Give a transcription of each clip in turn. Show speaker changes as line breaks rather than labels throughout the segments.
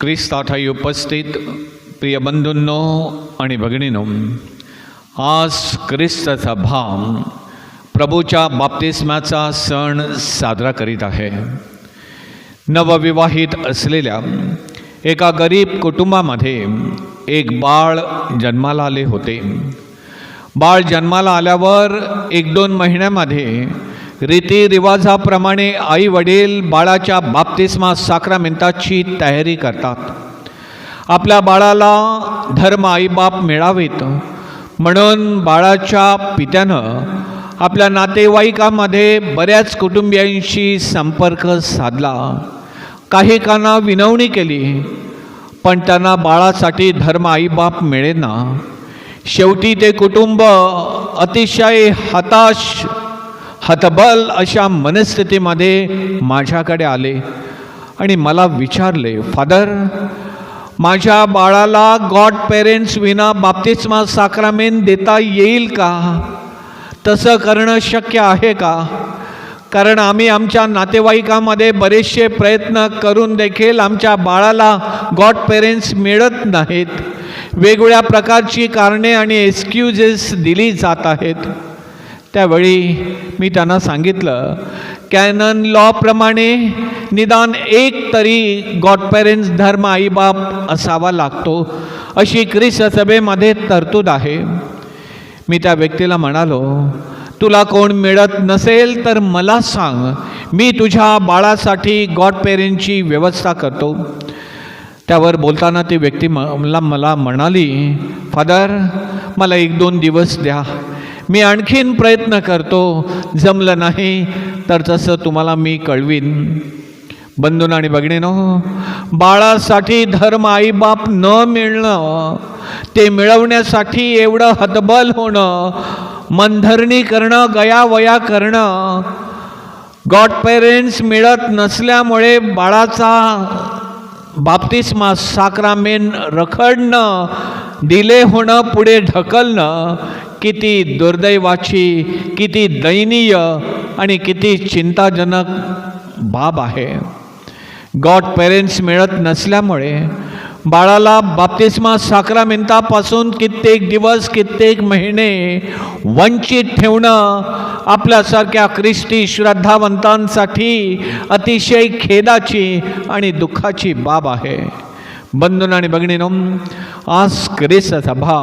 ख्रिस्ताठाई उपस्थित प्रिय बंधूंनो आणि भगिनीनो आज क्रिस्ताचा भाव प्रभूच्या बाप्तिस्माचा सण साजरा करीत आहे. नवविवाहित असलेल्या एका गरीब कुटुंबामध्ये एक बाळ जन्माला आले होते. बाळ जन्माला आल्यावर एक दोन महिन्यामध्ये रीतिरिवाजाप्रमाणे आई वडील बाळाच्या बाप्तिस्मा साक्रामेंताची तयारी करतात. आपल्या बाळाला धर्म आईबाप मिळावेत. म्हणून बाळाच्या पित्यानं आपल्या नातेवाईकामध्ये बऱ्याच कुटुंबियांशी संपर्क साधला. काही काना विनवणी केली पण त्यांना बाळासाठी धर्म आईबाप मिळेना. शेवटी ते कुटुंब अतिशय हताश हतबल अशा मनस्थितीमध्ये माझ्याकडे आले आणि मला विचारले फादर माझ्या बाळाला गॉड पेरेंट्स विना बाप्तिस्मा साक्रामेन देता येईल का? तसं करणं शक्य आहे का? कारण आम्ही आमच्या नातेवाईकामध्ये बरेचसे प्रयत्न करून देखील आमच्या बाळाला गॉड पेरेंट्स मिळत नाहीत. वेगवेगळ्या प्रकारची कारणे आणि एक्सक्युजेस दिली जात आहेत. त्यावेळी मी त्यांना सांगितलं कॅनन लॉप्रमाणे निदान एक तरी गॉड पेरेंट्स धर्म आईबाप असावा लागतो अशी क्रिस सभेमध्ये तरतूद आहे. मी त्या व्यक्तीला म्हणालो तुला कोण मिळत नसेल तर मला सांग मी तुझ्या बाळासाठी गॉड पेरेंटची व्यवस्था करतो. त्यावर बोलताना ती व्यक्ती म- मला मला म्हणाली फादर मला एक दोन दिवस द्या. मी आणखीन प्रयत्न करतो. जमलं नाही तर तसं तुम्हाला मी कळवीन. बंधून आणि बघणेनो बाळासाठी धर्म आईबाप न मिळणं ते मिळवण्यासाठी एवढं हतबल होणं मनधरणी करणं गयावया करणं गॉड पेरेंट्स मिळत नसल्यामुळे बाळाचा बाप्तिस्मा साक्रामेन रखडणं डिले होणं पुढे ढकलणं किती दुर्दैवाची किती दयनीय आणि किती चिंताजनक बाब आहे. गॉड पेरेंट्स मिळत नसल्यामुळे बाळाला बाप्तिस्मा साक्रामेंतापासून कित्येक दिवस कित्येक महिने वंचित ठेवणं आपल्यासारख्या ख्रिस्ती श्रद्धावंतांसाठी अतिशय खेदाची आणि दुःखाची बाब आहे. बंधून आणि बघणीनं आज क्रिस्त सभा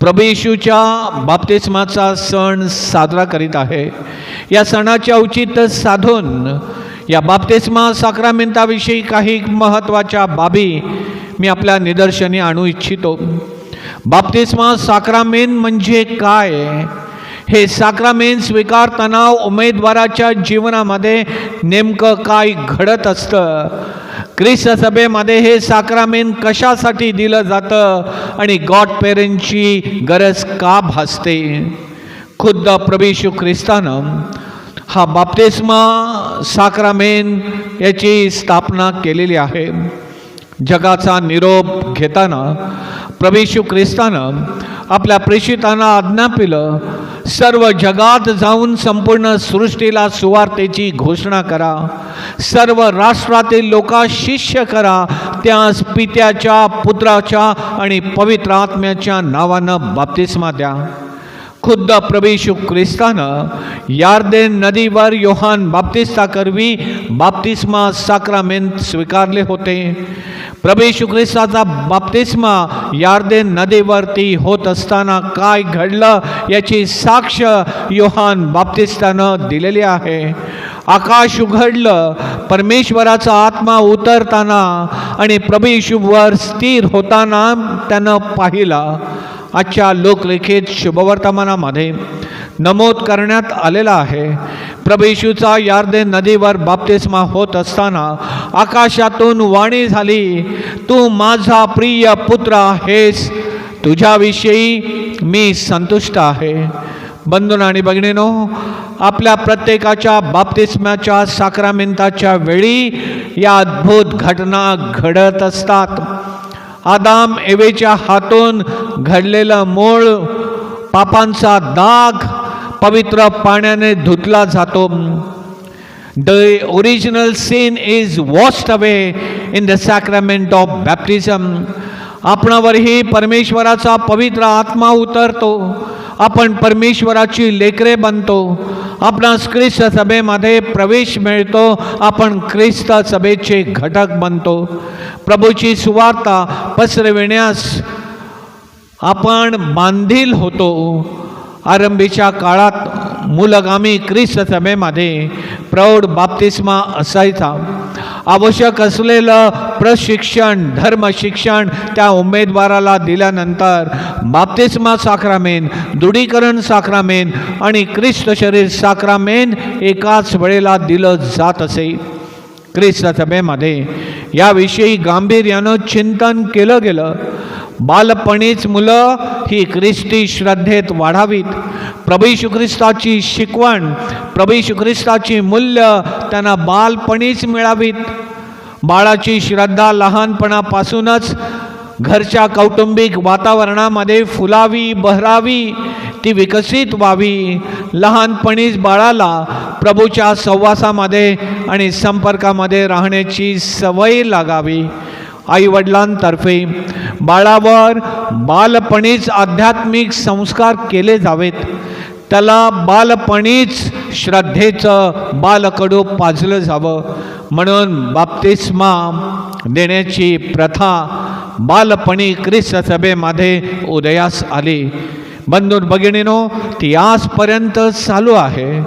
प्रभू येशूच्या बाप्तिस्माचा सण साजरा करीत आहे. या सणाचे औचित्य साधून या बाप्तिस्मा साक्रामेंताविषयी काही महत्त्वाच्या बाबी मी आपल्या निदर्शनी आणू इच्छितो. बाप्तिस्मा साक्रामेन म्हणजे काय? हे साक्रामेन स्वीकारताना उमेदवाराच्या जीवनामध्ये नेमकं काय घडत असतं? ख्रिस्त सभेमध्ये हे साक्रामेन कशासाठी दिलं जातं आणि गॉड पेरेंटची गरज का भासते? खुद्द प्रभू ख्रिस्तानं हा बाप्तिस्मा साक्रामेन याची स्थापना केलेली आहे. जगाचा निरोप घेताना प्रवेशू ख्रिस्तानं आपल्या प्रेषितांना आज्ञापिलं सर्व जगात जाऊन संपूर्ण सृष्टीला सुवार्तेची घोषणा करा सर्व राष्ट्रातील लोका शिष्य करा त्यास पित्याच्या पुत्राच्या आणि पवित्र आत्म्याच्या नावानं बाप्तिस्मा द्या. खुद्द प्रभू ख्रिस्तानं यार्देन नदीवर योहान बाप्तिस्ता करवी बाप्तिस्मा साक्रामेंत स्वीकारले होते. प्रभू ख्रिस्ताचा बाप्तिस्मा यार्देन नदीवरती होत असताना काय घडलं याची साक्ष योहान बाप्तिस्तानं दिलेली आहे. आकाश उघडलं परमेश्वराचा आत्मा उतरताना आणि प्रभू येशूवर स्थिर होताना त्यानं पाहिला. आजच्या लोकलेखित शुभवर्तमानामध्ये नमूद करण्यात आलेला आहे. प्रभेशूचा यार्दे नदीवर बाप्तिस्मा होत असताना आकाशातून वाणी झाली तू माझा प्रिय पुत्र आहेस. तुझ्याविषयी मी संतुष्ट आहे. बंधून आणि बघणेनो आपल्या प्रत्येकाच्या बाप्तिस्म्याच्या साक्रामेंताच्या वेळी या अद्भुत घटना घडत असतात. आदाम एवेच्या हातून घडलेलं मूळ पापांचा दाग पवित्र पाण्याने धुतला जातो. The original sin is washed away in the sacrament of baptism आपणावरही परमेश्वराचा पवित्र आत्मा उतरतो. आपण परमेश्वराची लेकरे बनतो. आपणास ख्रिस्त सभेमध्ये प्रवेश मिळतो. आपण ख्रिस्त सभेचे घटक बनतो. प्रभूची सुवार्ता पसरविण्यास आपण बांधील होतो. आरंभीच्या काळात मूलगामी ख्रिस्त सभेमध्ये प्रौढ बाप्तिस्मा असायचा. आवश्यक असलेलं प्रशिक्षण धर्मशिक्षण त्या उमेदवाराला दिल्यानंतर बाप्तिस्मा साक्रामेन दृढीकरण साक्रामेन आणि ख्रिस्त शरीर साक्रामेन एकाच वेळेला दिलं जात असे. ख्रिस्त सभेमध्ये याविषयी गांभीर्यानं चिंतन केलं गेलं. बालपणीच मुलं ही ख्रिस्ती श्रद्धेत वाढावीत. प्रभू ख्रिस्ताची शिकवण प्रभू ख्रिस्ताची मूल्य त्यांना बालपणीच मिळावीत. बाळाची श्रद्धा लहानपणापासूनच घरच्या कौटुंबिक वातावरणामध्ये फुलावी बहरावी ती विकसित व्हावी. लहानपणीच बाळाला प्रभूच्या सहवासामध्ये आणि संपर्कामध्ये राहण्याची सवय लागावी. आईवडिलांतर्फे बाळावर बालपणीच आध्यात्मिक संस्कार केले जावेत. त्याला बालपणीच श्रद्धेचं बालकडू पाजलं जावं. म्हणून बाप्तिस्मा देण्याची प्रथा बालपणी ख्रिस्त सभेमध्ये उदयास आली. बंधून भगिनीनो ती आजपर्यंत चालू आहे.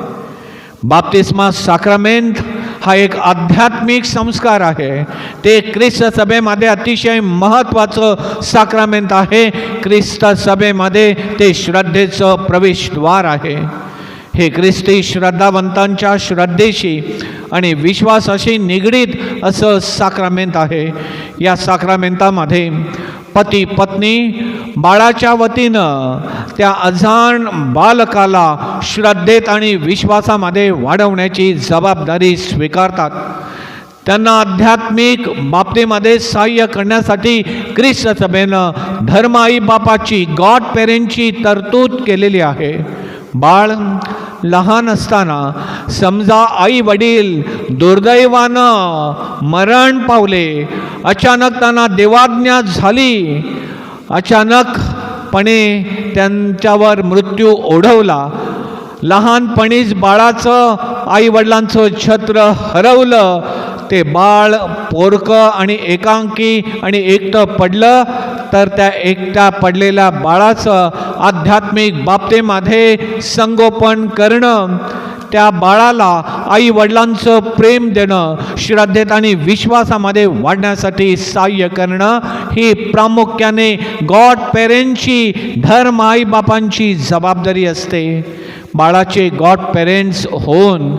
बाप्तिस्मा साक्रामेंट हा एक आध्यात्मिक संस्कार आहे. ते ख्रिस्त सभेमध्ये अतिशय महत्त्वाचं साक्रामेंट आहे. ख्रिस्त सभेमध्ये ते श्रद्धेचं प्रवेशद्वार आहे. हे ख्रिस्ती श्रद्धावंतांच्या श्रद्धेशी आणि विश्वासाशी निगडीत असं साक्रामेंत आहे. या साक्रामेंतामध्ये पती पत्नी बाळाच्या वतीनं त्या अजाण बालकाला श्रद्धेत आणि विश्वासामध्ये वाढवण्याची जबाबदारी स्वीकारतात. त्यांना आध्यात्मिक बाबतीमध्ये सहाय्य करण्यासाठी ख्रिस्त सभेनं धर्म आई बापाची गॉड पेरेंटची तरतूद केलेली आहे. बाळ लहान असताना समजा आई वडील दुर्दैवानं मरण पावले अचानक त्यांना देवाज्ञा झाली अचानकपणे त्यांच्यावर मृत्यू ओढवला. लहानपणीच बाळाचं आईवडिलांचं छत्र हरवलं. ते बाळ पोरकं आणि एकांकी आणि एकटं पडलं. तर त्या एकट्या पडलेल्या बाळाचं आध्यात्मिक बाबतीमध्ये संगोपन करणं त्या बाळाला आई वडिलांचं प्रेम देणं श्रद्धेत आणि विश्वासामध्ये वाढण्यासाठी सहाय्य करणं ही प्रामुख्याने गॉड पेरेंटची धर्म आई बापांची जबाबदारी असते. बाळाचे गॉड पेरेंट्स होऊन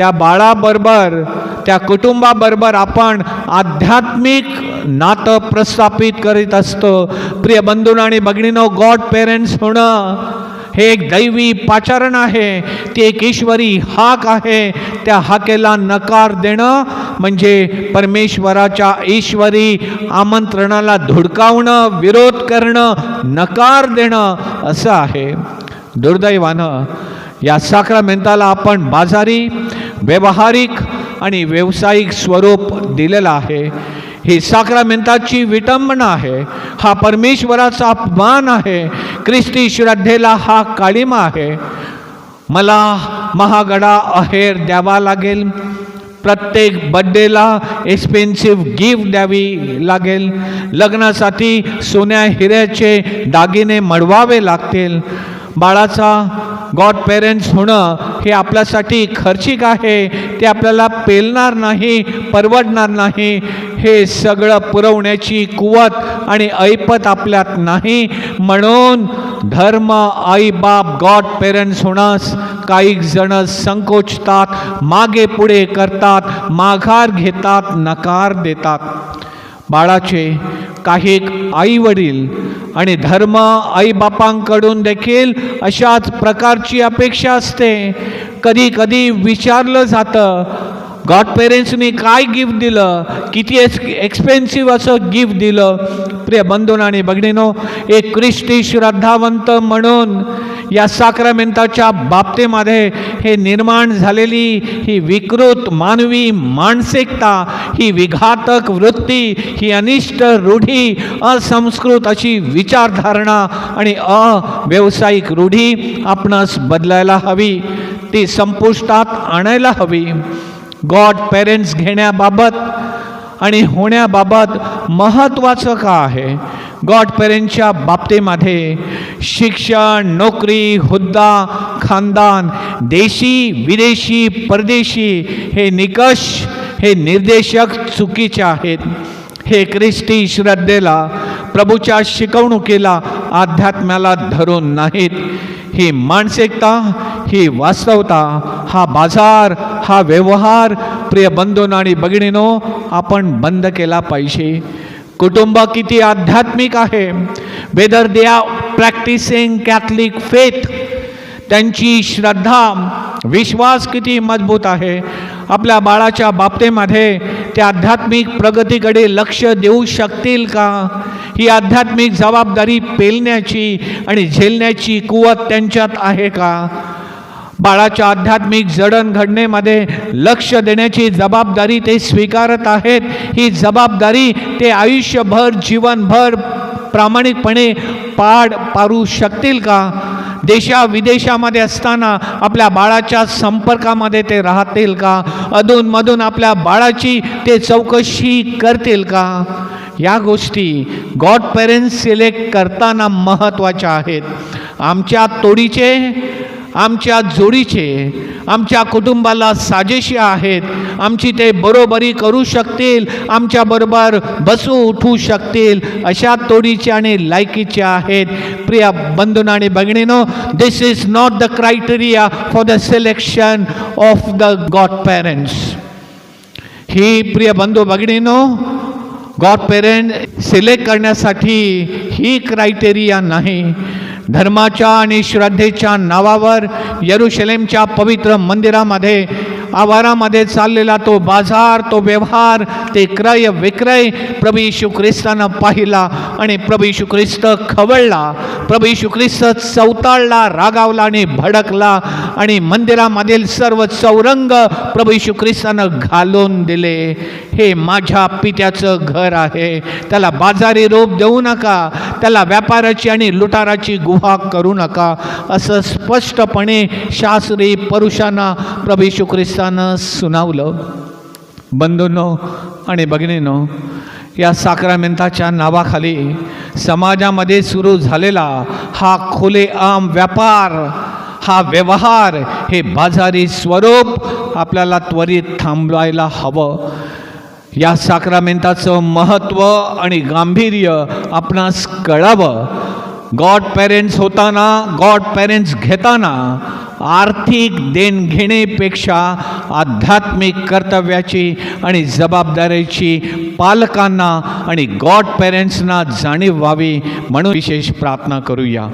त्या बाळाबरोबर त्या कुटुंबाबरोबर आपण आध्यात्मिक नातं प्रस्थापित करीत असतो. प्रिय बंधून आणि भगिनीनो गॉड पेरेंट्स होणं हे एक दैवी पाचारण आहे. ती एक ईश्वरी हाक आहे. त्या हाकेला नकार देणं म्हणजे परमेश्वराच्या ईश्वरी आमंत्रणाला धुडकावणं विरोध करणं नकार देणं असं आहे. दुर्दैवानं या साक्रामेंताला आपण बाजारी व्यावहारिक आणि व्यावसायिक स्वरूप दिलेलं आहे. ही साक्रामेंताची विटंबना आहे. हा परमेश्वराचा अपमान आहे. ख्रिस्ती श्रद्धेला हा काळिमा आहे. मला महागडा अहेर द्यावा लागेल. प्रत्येक बड्डेला एक्सपेन्सिव्ह गिफ्ट द्यावी लागेल. लग्नासाठी सोन्या हिऱ्याचे दागिने मडवावे लागतील. बाळाचा गॉड पेरेंट्स होणं हे आपल्यासाठी खर्चिक आहे. ते आपल्याला पेलणार नाही परवडणार नाही. हे सगळं पुरवण्याची कुवत आणि ऐपत आपल्यात नाही. म्हणून धर्म आई बाप गॉड पेरेंट्स होण्यास काही जण संकोचतात मागे पुढे करतात माघार घेतात नकार देतात. बाळाचे काही आई वडील आणि धर्म आईबापांकडून देखील अशाच प्रकारची अपेक्षा असते. कधी कधी विचारलं जातं गॉड पेरेंट्सनी काय गिफ्ट दिलं? किती एक्स एक्सपेन्सिव्ह असं गिफ्ट दिलं? प्रिय बंधून आणि बघणीनो एक ख्रिस्ती श्रद्धावंत म्हणून या साक्रामेंताच्या बाबतीमध्ये हे निर्माण झालेली ही विकृत मानवी मानसिकता ही विघातक वृत्ती ही अनिष्ट रूढी असंस्कृत अशी विचारधारणा आणि अव्यावसायिक रूढी आपणास बदलायला हवी. ती संपुष्टात आणायला हवी. गॉड पेरेंट्स घेण्याबाबत आणि होण्याबाबत महत्त्वाचं का आहे? गॉड पेरेंटच्या बाबतीमध्ये शिक्षण नोकरी हुद्दा खानदान देशी विदेशी परदेशी हे निकष हे निर्देशक चुकीचे आहेत. हे ख्रिस्ती श्रद्धेला प्रभूच्या शिकवणुकीला अध्यात्म्याला धरून नाहीत. ही मानसिकता ही वास्तवता हा बाजार हा व्यवहार प्रिय बंधून आणि भगिनीनो आपण बंद केला पाहिजे. कुटुंब किती आध्यात्मिक आहे. Whether they are practising Catholic faith त्यांची श्रद्धा विश्वास किती मजबूत आहे. आपल्या बाळाच्या बाबतीमध्ये ते आध्यात्मिक प्रगतीकडे लक्ष देऊ शकतील का? ही आध्यात्मिक जबाबदारी पेलण्याची आणि झेलण्याची कुवत त्यांच्यात आहे का? बाळाच्या आध्यात्मिक जडणघडणेमध्ये लक्ष देण्याची जबाबदारी ते स्वीकारत आहेत. ही जबाबदारी ते आयुष्यभर जीवनभर प्रामाणिकपणे पाड पारू शकतील का? देशा विदेशामध्ये असताना आपल्या बाळाच्या संपर्कामध्ये ते राहतील का? अधूनमधून आपल्या बाळाची ते चौकशी करतील का? या गोष्टी गॉड पेरेंट्स सिलेक्ट करताना महत्त्वाच्या आहेत. आमच्या तोडीचे आमच्या जोडीचे आमच्या कुटुंबाला साजेशी आहेत. आमची ते बरोबरी करू शकतील आमच्याबरोबर बसू उठू शकतील. अशा तोडीचे आणि लायकीचे आहेत. प्रिय बंधून आणि भगिनीनो this is not the criteria for the selection of the god parents ही प्रिय बंधू भगिनीनो गॉड पेरेंट सिलेक्ट करण्यासाठी ही क्रायटेरिया नाही. धर्माच्या आणि श्रद्धेच्या नावावर यरुशलेमच्या पवित्र मंदिरामध्ये आवारामध्ये चाललेला तो बाजार तो व्यवहार ते क्रय विक्रय प्रभू यशू ख्रिस्तानं पाहिला आणि प्रभू यशू ख्रिस्त खवळला. प्रभू यशू ख्रिस्त चवताळला रागावला आणि भडकला आणि मंदिरामधील सर्व चौरंग प्रभू यशू ख्रिस्तानं घालून दिले. हे माझ्या पित्याचं घर आहे. त्याला बाजारी रूप देऊ नका. त्याला व्यापाराची आणि लुटाराची गुहा करू नका असं स्पष्टपणे शास्त्री पुरुषांना प्रभू येशू ख्रिस्तानं सुनावलं. बंधूंनो आणि भगिनीनो या साक्रामेंताच्या नावाखाली समाजामध्ये सुरू झालेला हा खुलेआम व्यापार हा व्यवहार हे बाजारी स्वरूप आपल्याला त्वरित थांबवायला हवं. या साक्रामेंटाचं महत्त्व आणि गांभीर्य आपणास कळावं. गॉड पेरेंट्स होताना गॉड पेरेंट्स घेताना आर्थिक देणघेणेपेक्षा आध्यात्मिक कर्तव्याची आणि जबाबदारीची पालकांना आणि गॉड पेरेंट्सना जाणीव व्हावी म्हणून विशेष प्रार्थना करूया.